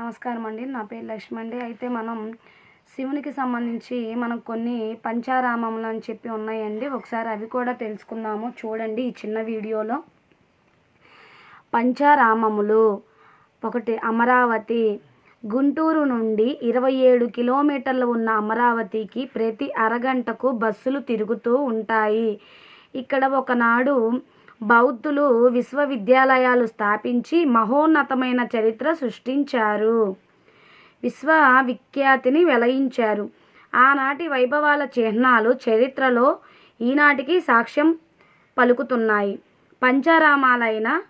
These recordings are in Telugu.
నమస్కారం అండి. నా పేరు లక్ష్మి అండి. అయితే మనం శివునికి సంబంధించి మనం కొన్ని పంచారామములు అని చెప్పి ఉన్నాయండి. ఒకసారి అవి కూడా తెలుసుకుందాము. చూడండి ఈ చిన్న వీడియోలో. పంచారామములు. ఒకటి అమరావతి. గుంటూరు నుండి ఇరవై ఏడు కిలోమీటర్లు ఉన్న అమరావతికి ప్రతి అరగంటకు బస్సులు తిరుగుతూ ఉంటాయి. ఇక్కడ ఒకనాడు బౌద్ధులు విశ్వవిద్యాలయాలు స్థాపించి మహోన్నతమైన చరిత్ర సృష్టించారు. విశ్వవిఖ్యాతిని వెలయించారు. ఆనాటి వైభవాల చిహ్నాలు చరిత్రలో ఈనాటికి సాక్ష్యం పలుకుతున్నాయి. పంచారామాలైన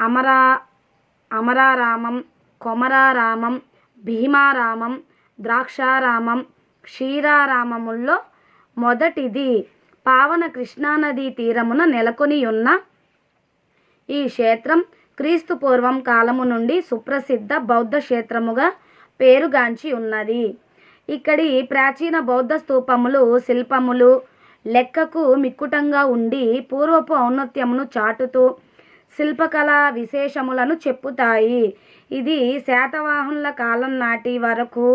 అమరా అమరారామం కొమరారామం భీమారామం ద్రాక్షారామం క్షీరారామముల్లో మొదటిది పావన కృష్ణానదీ తీరమున నెలకొని ఉన్న ఈ క్షేత్రం క్రీస్తు పూర్వం కాలము నుండి సుప్రసిద్ధ బౌద్ధ క్షేత్రముగా పేరుగాంచి ఉన్నది. ఇక్కడి ప్రాచీన బౌద్ధ స్తూపములు శిల్పములు లెక్కకు మిక్కుటంగా ఉండి పూర్వపు ఔన్నత్యమును చాటుతూ శిల్పకళా విశేషములను చెప్పుతాయి. ఇది శాతవాహనుల కాలం నాటి వరకు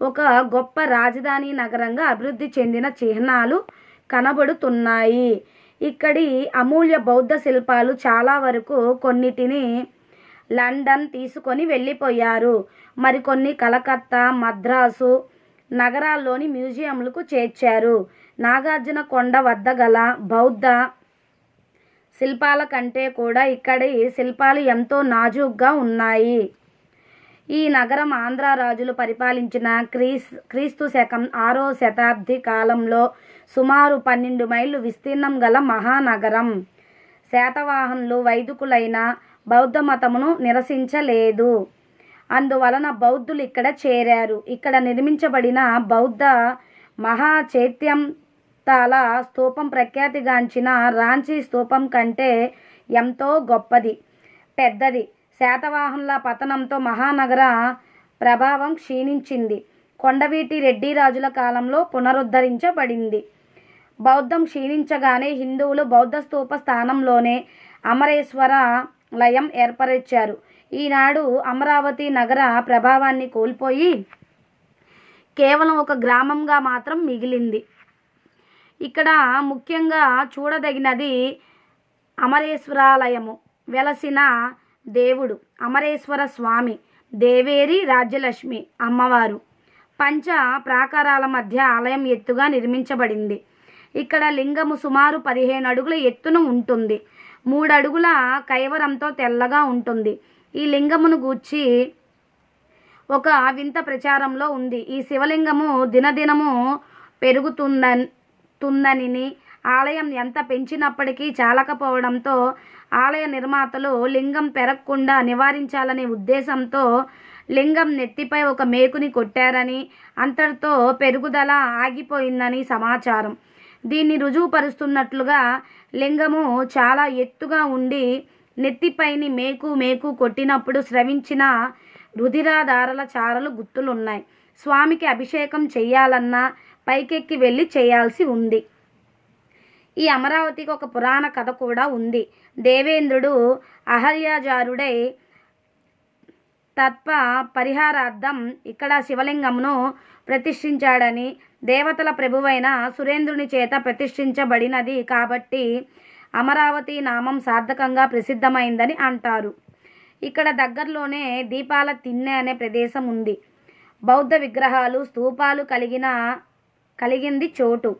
ఒక గొప్ప రాజధాని నగరంగా అభివృద్ధి చెందిన చిహ్నాలు కనబడుతున్నాయి. ఇక్కడి అమూల్య బౌద్ధ శిల్పాలు చాలా వరకు కొన్నిటిని లండన్ తీసుకొని వెళ్ళిపోయారు. మరికొన్ని కలకత్తా మద్రాసు నగరాల్లోని మ్యూజియంలకు చేర్చారు. నాగార్జున కొండ వద్ద గల బౌద్ధ శిల్పాల కంటే కూడా ఇక్కడి శిల్పాలు ఎంతో నాజూగ్గా ఉన్నాయి. ఈ నగరం ఆంధ్ర రాజులు పరిపాలించిన క్రీస్ క్రీస్తు శకం ఆరో శతాబ్ది కాలంలో సుమారు పన్నెండు మైళ్ళు విస్తీర్ణం గల మహానగరం. శాతవాహనులు వైదికులైన బౌద్ధ మతమును నిరసించలేదు. అందువలన బౌద్ధులు ఇక్కడ చేరారు. ఇక్కడ నిర్మించబడిన బౌద్ధ మహాచైత్యంతాల స్తూపం ప్రఖ్యాతిగాంచిన రాంచీ స్తూపం కంటే ఎంతో గొప్పది పెద్దది. శాతవాహనుల పతనంతో మహానగర ప్రభావం క్షీణించింది. కొండవీటి రెడ్డి రాజుల కాలంలో పునరుద్ధరించబడింది. బౌద్ధం క్షీణించగానే హిందువులు బౌద్ధ స్తూప స్థానంలోనే అమరేశ్వర లయం ఏర్పరిచారు. ఈనాడు అమరావతి నగర ప్రభావాన్ని కోల్పోయి కేవలం ఒక గ్రామంగా మాత్రం మిగిలింది. ఇక్కడ ముఖ్యంగా చూడదగినది అమరేశ్వరాలయము. వెలసిన దేవుడు అమరేశ్వర స్వామి దేవేరి రాజ్యలక్ష్మి అమ్మవారు. పంచ ప్రాకారాల మధ్య ఆలయం ఎత్తుగా నిర్మించబడింది. ఇక్కడ లింగము సుమారు పదిహేను అడుగుల ఎత్తున ఉంటుంది. మూడు అడుగుల కైవరంతో తెల్లగా ఉంటుంది. ఈ లింగమును గూర్చి ఒక వింత ప్రచారంలో ఉంది. ఈ శివలింగము దినదినము పెరుగుతుందని ఆలయం ఎంత పెంచినప్పటికీ చాలకపోవడంతో ఆలయ నిర్మాతలు లింగం పెరగకుండా నివారించాలనే ఉద్దేశంతో లింగం నెత్తిపై ఒక మేకుని కొట్టారని అంతటితో పెరుగుదల ఆగిపోయిందని సమాచారం. దీన్ని రుజువుపరుస్తున్నట్లుగా లింగము చాలా ఎత్తుగా ఉండి నెత్తిపైని మేకు మేకు కొట్టినప్పుడు స్రవించిన రుధిరాధారల చారలు గుర్తులున్నాయి స్వామికి అభిషేకం చేయాలన్నా పైకెక్కి వెళ్ళి చేయాల్సి ఉంది. ఈ అమరావతికి ఒక పురాణ కథ కూడా ఉంది. దేవేంద్రుడు అహల్యాజారుడై తత్వ పరిహారార్థం ఇక్కడ శివలింగమును ప్రతిష్ఠించాడని దేవతల ప్రభువైన సురేంద్రుని చేత ప్రతిష్ఠించబడినది కాబట్టి అమరావతి నామం సార్థకంగా ప్రసిద్ధమైందని అంటారు. ఇక్కడ దగ్గరలోనే దీపాల తిన్నె అనే ప్రదేశం ఉంది. బౌద్ధ విగ్రహాలు స్తూపాలు కలిగిన కలిగింది చోటు.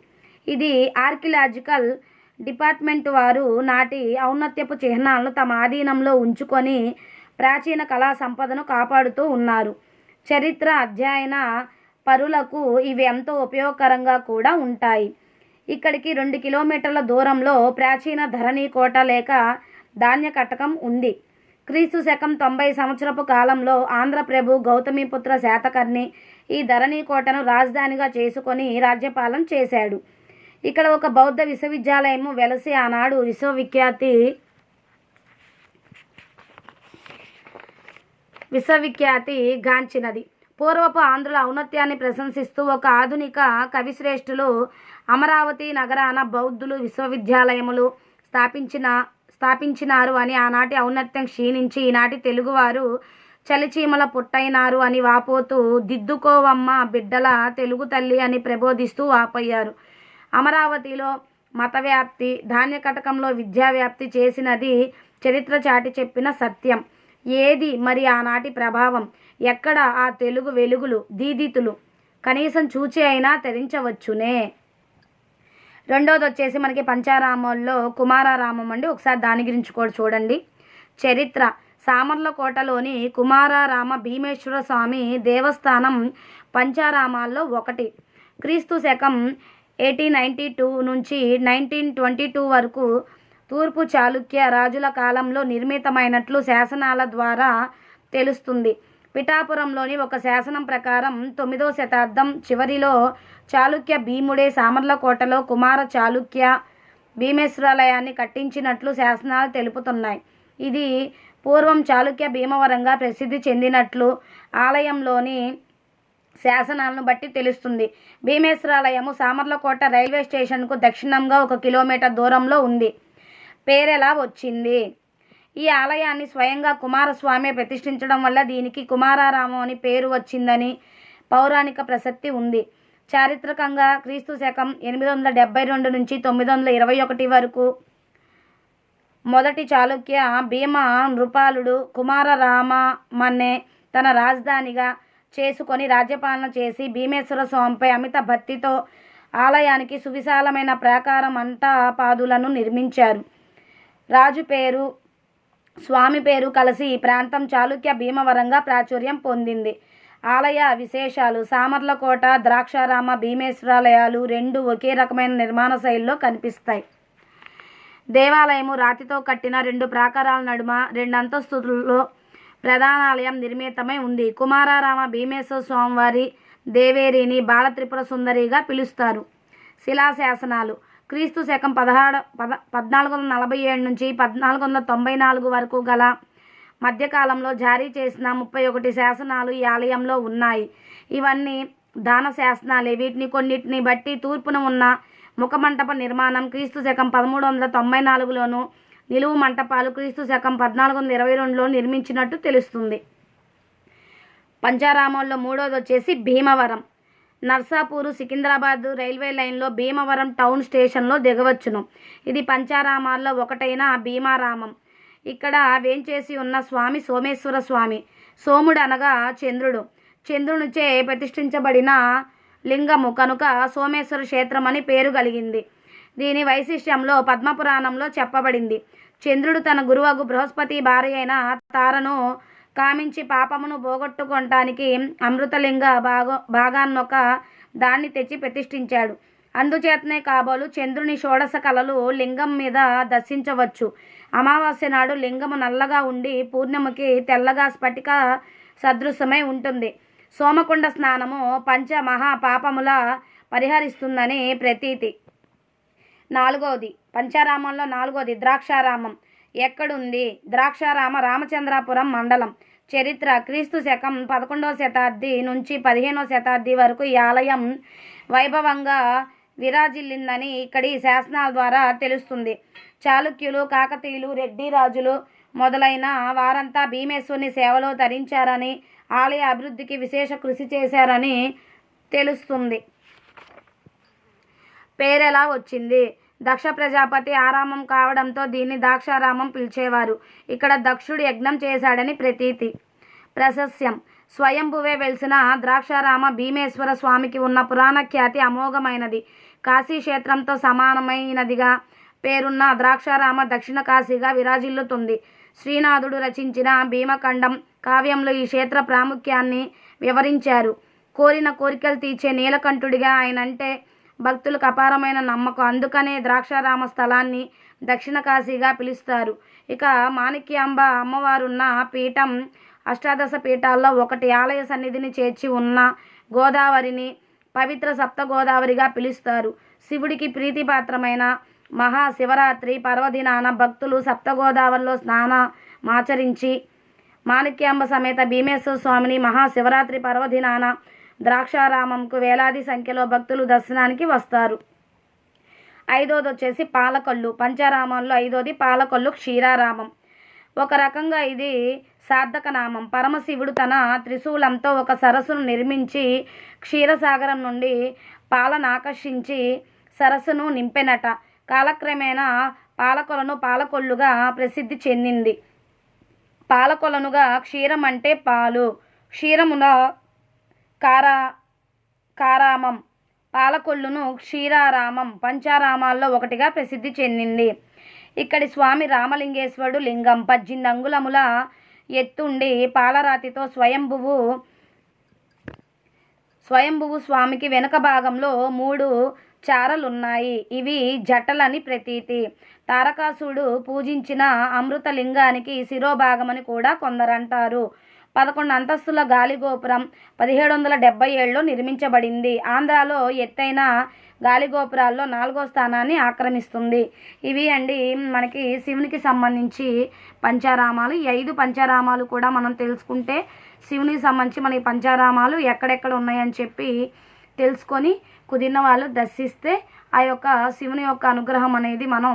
ఇది ఆర్కిలాజికల్ డిపార్ట్మెంట్ వారు నాటి ఔన్నత్యపు చిహ్నాలను తమ ఆధీనంలో ఉంచుకొని ప్రాచీన కళా సంపదను కాపాడుతూ ఉన్నారు. చరిత్ర అధ్యయన పరులకు ఇవి ఎంతో ఉపయోగకరంగా కూడా ఉంటాయి. ఇక్కడికి రెండు కిలోమీటర్ల దూరంలో ప్రాచీన ధరణి కోట లేక ధాన్య కటకం ఉంది. క్రీస్తు శకం తొంభై సంవత్సరపు కాలంలో ఆంధ్రప్రభు గౌతమిపుత్ర శాతకర్ణి ఈ ధరణి కోటను రాజధానిగా చేసుకొని రాజ్యపాలన చేశాడు. ఇక్కడ ఒక బౌద్ధ విశ్వవిద్యాలయము వెలసి ఆనాడు విశ్వవిఖ్యాతి విశ్వవిఖ్యాతి గాంచినది. పూర్వపు ఆంధ్రుల ఔన్నత్యాన్ని ప్రశంసిస్తూ ఒక ఆధునిక కవిశ్రేష్ఠులు అమరావతి నగరాన బౌద్ధులు విశ్వవిద్యాలయములు స్థాపించిన స్థాపించినారు అని ఆనాటి ఔన్నత్యం క్షీణించి ఈనాటి తెలుగువారు చలిచీమల పుట్టైనారు అని వాపోతూ దిద్దుకోవమ్మ బిడ్డల తెలుగు తల్లి అని ప్రబోధిస్తూ వాపోయారు. అమరావతిలో మత వ్యాప్తి ధాన్య కటకంలో విద్యా వ్యాప్తి చేసినది చరిత్ర చాటి చెప్పిన సత్యం. ఏది మరి ఆనాటి ప్రభావం? ఎక్కడ ఆ తెలుగు వెలుగులు దీదితులు? కనీసం చూచి అయినా తెరించవచ్చునే. రెండోది వచ్చేసి మనకి పంచారామంలో కుమారారామం అండి. ఒకసారి దాని గురించి కూడా చూడండి. చరిత్ర. సామర్లకోటలోని కుమారారామ భీమేశ్వర స్వామి దేవస్థానం పంచారామాల్లో ఒకటి. క్రీస్తు శకం ఎయిటీన్ నైంటీ టూ నుంచి నైన్టీన్ ట్వంటీ టూ వరకు తూర్పు చాళుక్య రాజుల కాలంలో నిర్మితమైనట్లు శాసనాల ద్వారా తెలుస్తుంది. పిఠాపురంలోని ఒక శాసనం ప్రకారం తొమ్మిదో శతాబ్దం చివరిలో చాళుక్య భీముడే సామర్లకోటలో కుమార చాళుక్య భీమేశ్వరాలయాన్ని కట్టించినట్లు శాసనాలు తెలుపుతున్నాయి. ఇది పూర్వం చాళుక్య భీమవరంగా ప్రసిద్ధి చెందినట్లు ఆలయంలోని శాసనాలను బట్టి తెలుస్తుంది. భీమేశ్వరాలయము సామర్లకోట రైల్వే స్టేషన్కు దక్షిణంగా ఒక కిలోమీటర్ దూరంలో ఉంది. పేరెలా వచ్చింది? ఈ ఆలయాన్ని స్వయంగా కుమారస్వామి ప్రతిష్ఠించడం వల్ల దీనికి కుమారారామం అని పేరు వచ్చిందని పౌరాణిక ప్రసక్తి ఉంది. చారిత్రకంగా క్రీస్తు శకం ఎనిమిది వందల డెబ్బై రెండు నుంచి తొమ్మిది వందల ఇరవై ఒకటి వరకు మొదటి చాళుక్య భీమ నృపాలుడు కుమారరామమనే తన రాజధానిగా చేసుకొని రాజ్యపాలన చేసి భీమేశ్వర స్వామిపై అమిత భక్తితో ఆలయానికి సువిశాలమైన ప్రాకారం అంటాపాదులను నిర్మించారు. రాజు పేరు స్వామి పేరు కలిసి ఈ ప్రాంతం చాళుక్య భీమవరంగా ప్రాచుర్యం పొందింది. ఆలయ విశేషాలు సామర్లకోట ద్రాక్షారామ భీమేశ్వరాలయాలు రెండు ఒకే రకమైన నిర్మాణ శైలిలో కనిపిస్తాయి. దేవాలయము రాతితో కట్టిన రెండు ప్రాకారాల నడుమ రెండు అంతస్తుల్లో ప్రధానాలయం నిర్మితమై ఉంది. కుమారారామ భీమేశ్వర స్వామివారి దేవేరిని బాలత్రిపుర సుందరిగా పిలుస్తారు. శిలాశాసనాలు. క్రీస్తు శకం పదహారు పద పద్నాలుగు వందల నలభై ఏడు నుంచి పద్నాలుగు వందల తొంభై నాలుగు వరకు గల మధ్యకాలంలో జారీ చేసిన ముప్పై ఒకటి శాసనాలు ఈ ఆలయంలో ఉన్నాయి. ఇవన్నీ దాన శాసనాలే. వీటిని కొన్నిటిని బట్టి తూర్పున ఉన్న ముఖమంటప నిర్మాణం క్రీస్తు శకం పదమూడు వందల తొంభై నాలుగులోను నిలువు మంటపాలు క్రీస్తు శకం పద్నాలుగు వందల ఇరవై రెండులో నిర్మించినట్టు తెలుస్తుంది. పంచారామంలో మూడోది వచ్చేసి భీమవరం. నర్సాపూరు సికింద్రాబాద్ రైల్వే లైన్లో భీమవరం టౌన్ స్టేషన్లో దిగవచ్చును. ఇది పంచారామాల్లో ఒకటైన భీమారామం. ఇక్కడ వేంచేసి ఉన్న స్వామి సోమేశ్వర స్వామి? సోముడు అనగా చంద్రుడు. చంద్రునిచే ప్రతిష్ఠించబడిన లింగము కనుక సోమేశ్వర క్షేత్రం అని పేరు కలిగింది. దీని వైశిష్ట్యంలో పద్మపురాణంలో చెప్పబడింది. చంద్రుడు తన గురువగు బృహస్పతి భార్య అయిన తారను కామించి పాపమును పోగొట్టుకోవటానికి అమృతలింగ భాగో భాగాన్నొక దాన్ని తెచ్చి ప్రతిష్ఠించాడు. అందుచేతనే కాబోలు చంద్రుని షోడశ కళలు లింగం మీద దర్శించవచ్చు. అమావాస్య నాడు లింగము నల్లగా ఉండి పూర్ణిమకి తెల్లగా స్ఫటిక సదృశ్యమై ఉంటుంది. సోమకుండ స్నానము పంచ మహా పాపముల పరిహరిస్తుందని ప్రతీతి. నాలుగవది పంచారామంలో నాలుగవది ద్రాక్షారామం. ఎక్కడుంది? ద్రాక్షారామ రామచంద్రాపురం మండలం. చరిత్ర క్రీస్తు శకం పదకొండవ శతాబ్ది నుంచి పదిహేనవ శతాబ్ది వరకు ఈ ఆలయం వైభవంగా విరాజిల్లిందని ఇక్కడి శాసనాల ద్వారా తెలుస్తుంది. చాళుక్యులు కాకతీయులు రెడ్డి రాజులు మొదలైన వారంతా భీమేశ్వరుని సేవలో తరించారని ఆలయ అభివృద్ధికి విశేష కృషి చేశారని తెలుస్తుంది. పేరెలా వచ్చింది. దక్ష ప్రజాపతి ఆరామం కావడంతో దీన్ని దాక్షారామం పిలిచేవారు. ఇక్కడ దక్షుడు యజ్ఞం చేశాడని ప్రతీతి. ప్రశస్యం. స్వయంభువే వెలిసిన ద్రాక్షారామ భీమేశ్వర స్వామికి ఉన్న పురాణ ఖ్యాతి అమోఘమైనది. కాశీ క్షేత్రంతో సమానమైనదిగా పేరున్న ద్రాక్షారామ దక్షిణ కాశీగా విరాజిల్లుతుంది. శ్రీనాథుడు రచించిన భీమఖండం కావ్యంలో ఈ క్షేత్ర ప్రాముఖ్యాన్ని వివరించారు. కోరిన కోరికలు తీర్చే నీలకంఠుడిగా ఆయన అంటే భక్తులకు అపారమైన నమ్మకం. అందుకనే ద్రాక్షారామ స్థలాన్ని దక్షిణ కాశీగా పిలుస్తారు. ఇక మాణిక్యాంబ అమ్మవారున్న పీఠం అష్టాదశ పీఠాల్లో ఒకటి ఆలయ సన్నిధిని చేర్చి ఉన్న గోదావరిని పవిత్ర సప్త గోదావరిగా పిలుస్తారు. శివుడికి ప్రీతిపాత్రమైన మహాశివరాత్రి పర్వదినాన భక్తులు సప్త గోదావరిలో స్నానమాచరించి మాణిక్యాంబ సమేత భీమేశ్వర స్వామిని మహాశివరాత్రి పర్వదినాన ద్రాక్షారామంకు వేలాది సంఖ్యలో భక్తులు దర్శనానికి వస్తారు. ఐదోది వచ్చేసి పాలకొల్లు. పంచారామంలో ఐదోది పాలకొల్లు క్షీరారామం. ఒక రకంగా ఇది సార్థక నామం పరమశివుడు తన త్రిశూలంతో ఒక సరస్సును నిర్మించి క్షీరసాగరం నుండి పాలను ఆకర్షించి సరస్సును నింపెనట. కాలక్రమేణా పాలకొలను పాలకొల్లుగా ప్రసిద్ధి చెందింది. పాలకొలనుగా క్షీరం అంటే పాలు. క్షీరమున కారా కారామం. పాలకొల్లును క్షీరారామం పంచారామాల్లో ఒకటిగా ప్రసిద్ధి చెందింది. ఇక్కడి స్వామి రామలింగేశ్వరుడు లింగం. పద్దెనిమిది అంగుళముల ఎత్తుండి పాలరాతితో స్వయంభువు స్వయంభువు స్వామికి వెనుక భాగంలో మూడు చారలున్నాయి. ఇవి జటలని ప్రతీతి. తారకాసుడు పూజించిన అమృతలింగానికి శిరోభాగమని కూడా కొందరంటారు. పదకొండు అంతస్తుల గాలిగోపురం పదిహేడు వందల డెబ్బై ఏడులో నిర్మించబడింది. ఆంధ్రాలో ఎత్తైన గాలిగోపురాల్లో నాలుగో స్థానాన్ని ఆక్రమిస్తుంది. ఇవి అండి మనకి శివునికి సంబంధించి పంచారామాలు. ఈ ఐదు పంచారామాలు కూడా మనం తెలుసుకుంటే శివునికి సంబంధించి మనకి పంచారామాలు ఎక్కడెక్కడ ఉన్నాయని చెప్పి తెలుసుకొని కుదిరిన వాళ్ళు దర్శిస్తే ఆ యొక్క శివుని యొక్క అనుగ్రహం అనేది మనం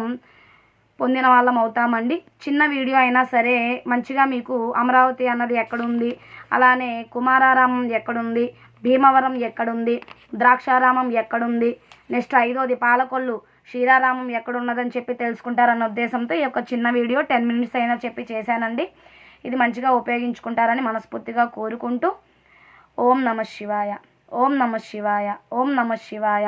పొందిన వాళ్ళం అవుతామండి చిన్న వీడియో అయినా సరే మంచిగా మీకు అమరావతి అన్నది ఎక్కడుంది అలానే కుమారారామం ఎక్కడుంది భీమవరం ఎక్కడుంది ద్రాక్షారామం ఎక్కడుంది నెక్స్ట్ ఐదోది పాలకొల్లు శ్రీరారామం ఎక్కడున్నదని చెప్పి తెలుసుకుంటారన్న ఉద్దేశంతో ఈ యొక్క చిన్న వీడియో టెన్ మినిట్స్ అయినా చెప్పి చేశానండి. ఇది మంచిగా ఉపయోగించుకుంటారని మనస్ఫూర్తిగా కోరుకుంటూ. ఓం నమ శివాయ ఓం నమ శివాయ ఓం నమ శివాయ.